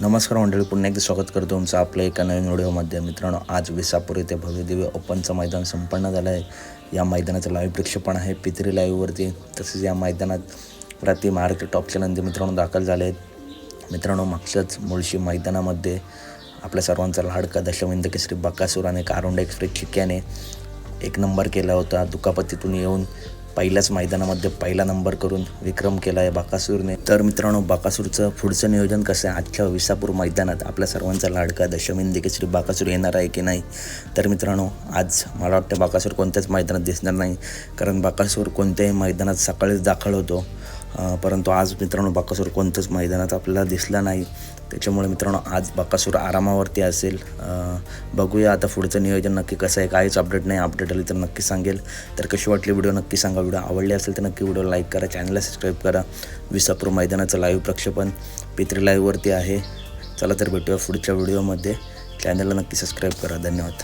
नमस्कार मंडळी पुन्हा एकदा स्वागत करतो तुमचं आपल्या एका नवीन व्हिडिओमध्ये. मित्रांनो आज विसापूर येथे भव्यदिव्य ओपनचं मैदान संपन्न झालं आहे. या मैदानाचं लाईव्ह प्रक्षेपण आहे पितरी लाईव्हवरती तसेच या मैदानात रात्री महाराष्ट्र टॉपचे नंदी मित्रांनो दाखल झाले आहेत. मित्रांनो मागच्याच मुळशी मैदानामध्ये आपल्या सर्वांचा लाडका दशविंद केसरी बकासूर आणि कारोंडा एक्सप्रेस चिक्याने एक नंबर केला होता. दुखापतीतून येऊन पहिल्याच मैदानामध्ये पहिला नंबर करून विक्रम केला आहे बाकासूरने. तर मित्रांनो बाकासूरचं पुढचं नियोजन कसं आहे? आजच्या विसापूर मैदानात आपल्या सर्वांचा लाडका दशमिंदी श्री बाकासूर येणार आहे की नाही? तर मित्रांनो आज मला वाटतं बाकासूर कोणत्याच मैदानात दिसणार नाही. कारण बाकासूर कोणत्याही मैदानात सकाळीच दाखल होतो. परंतु आज मित्रांनो बाकासूर कोणत्याच मैदानात आपल्याला दिसला नाही. त्याच्यामुळे मित्रांनो आज बाकासूर आरामावरती असेल. बघूया आता पुढचं नियोजन नक्की कसं आहे काहीच अपडेट नाही. अपडेट आली तर नक्की सांगेल. तर कशी वाटली व्हिडिओ नक्की सांगा. व्हिडिओ आवडली असेल तर नक्की व्हिडिओ लाईक करा. चॅनलला सबस्क्राईब करा. विसापूर मैदानाचं लाईव्ह प्रक्षेपण पित्री लाईव्हवरती आहे. चला तर भेटूया पुढच्या व्हिडिओमध्ये चॅनलला नक्की सबस्क्राईब करा. धन्यवाद.